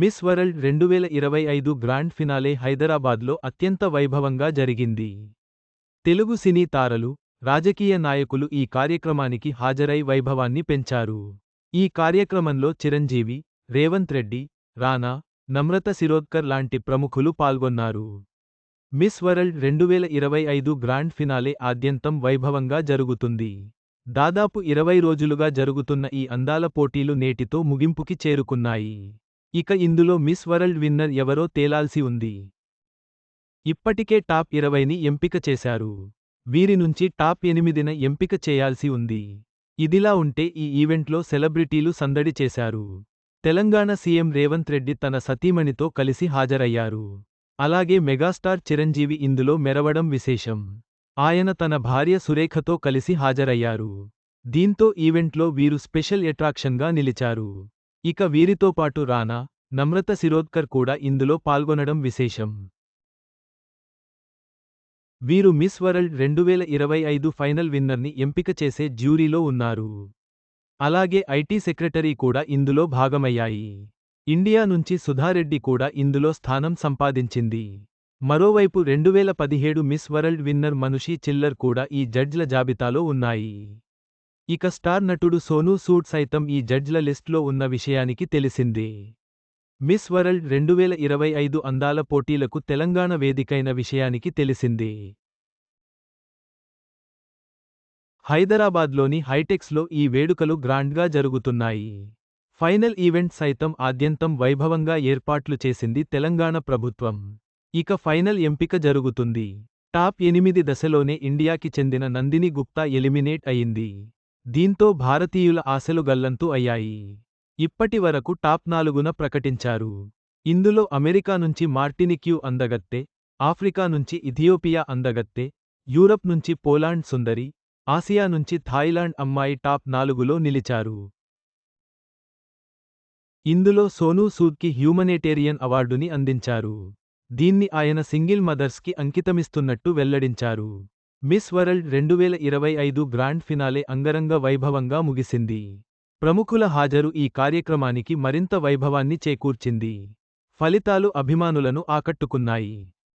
Miss world రెండు వేల ఇరవై ఐదు గ్రాండ్ ఫినాలే హైదరాబాద్లో అత్యంత వైభవంగా జరిగింది. తెలుగు సినీ తారలు రాజకీయ నాయకులు ఈ కార్యక్రమానికి హాజరై వైభవాన్ని పెంచారు. ఈ కార్యక్రమంలో చిరంజీవి రేవంత్ రెడ్డి రానా నమ్రత శిరోద్కర్ లాంటి ప్రముఖులు పాల్గొన్నారు. మిస్ వరల్డ్ రెండు వేల ఇరవై ఐదు గ్రాండ్ ఫినాలే ఆద్యంతం వైభవంగా జరుగుతుంది. దాదాపు ఇరవై రోజులుగా జరుగుతున్న ఈ అందాల పోటీలు నేటితో ముగింపుకి చేరుకున్నాయి. ఇక ఇందులో మిస్ వరల్డ్ విన్నర్ ఎవరో తేలాల్సి ఉంది. ఇప్పటికే టాప్ ఇరవైని ఎంపిక చేశారు. వీరి నుంచి టాప్ ఎనిమిదిన ఎంపిక చేయాల్సి ఉంది. ఇదిలా ఉంటే ఈ ఈవెంట్లో సెలబ్రిటీలు సందడి చేశారు. తెలంగాణ సీఎం రేవంత్ రెడ్డి తన సతీమణితో కలిసి హాజరయ్యారు. అలాగే మెగాస్టార్ చిరంజీవి ఇందులో మెరవడం విశేషం. ఆయన తన భార్య సురేఖతో కలిసి హాజరయ్యారు. దీంతో ఈవెంట్లో వీరు స్పెషల్ అట్రాక్షన్గా నిలిచారు. ఇక వీరితో పాటు రానా నమ్రత శిరోద్కర్ కూడా ఇందులో పాల్గొనడం విశేషం. వీరు మిస్ వరల్డ్ రెండు వేల ఇరవై ఐదు ఫైనల్ విన్నర్ని ఎంపిక చేసే జ్యూరీలో ఉన్నారు. అలాగే ఐటీ సెక్రటరీ కూడా ఇందులో భాగమయ్యాయి. ఇండియా నుంచి సుధారెడ్డి కూడా ఇందులో స్థానం సంపాదించింది. మరోవైపు రెండువేల పదిహేడు miss world winner Manushi Chhillar కూడా ఈ జడ్జ్ల జాబితాలో ఉన్నాయి. ఇక స్టార్ నటుడు సోనూ సూడ్ సైతం ఈ జడ్జ్ల లిస్ట్లో ఉన్న విషయానికి తెలిసింది. మిస్ వరల్డ్ రెండువేల ఇరవై ఐదు అందాల పోటీలకు తెలంగాణ వేదికైన విషయానికి తెలిసింది. హైదరాబాద్లోని హైటెక్స్లో ఈ వేడుకలు గ్రాండ్గా జరుగుతున్నాయి. ఫైనల్ ఈవెంట్ సైతం ఆద్యంతం వైభవంగా ఏర్పాట్లు చేసింది తెలంగాణ ప్రభుత్వం. ఇక ఫైనల్ ఎంపిక జరుగుతుంది. టాప్ ఎనిమిది దశలోనే ఇండియాకి చెందిన నందిని గుప్తా ఎలిమినేట్ అయింది. దీంతో భారతీయుల ఆశలు గల్లంతు అయ్యాయి. ఇప్పటి వరకు టాప్ నాలుగున ప్రకటించారు. ఇందులో అమెరికా నుంచి మార్టినిక్యూ అందగత్తె ఆఫ్రికా నుంచి ఇథియోపియా అందగత్తె యూరప్ నుంచి పోలాండ్ సుందరి ఆసియా నుంచి థాయిలాండ్ అమ్మాయి టాప్ నాలుగులో నిలిచారు. ఇందులో సోనూ సూద్కి హ్యూమనేటేరియన్ అవార్డుని అందించారు. దీన్ని ఆయన సింగిల్ మదర్స్కి అంకితమిస్తున్నట్టు వెల్లడించారు. మిస్ వరల్డ్ రెండువేల ఇరవై ఐదు గ్రాండ్ ఫినాలే అంగరంగ వైభవంగా ముగిసింది. ప్రముఖుల హాజరు ఈ కార్యక్రమానికి మరింత వైభవాన్ని చేకూర్చింది. ఫలితాలు అభిమానులను ఆకట్టుకున్నాయి.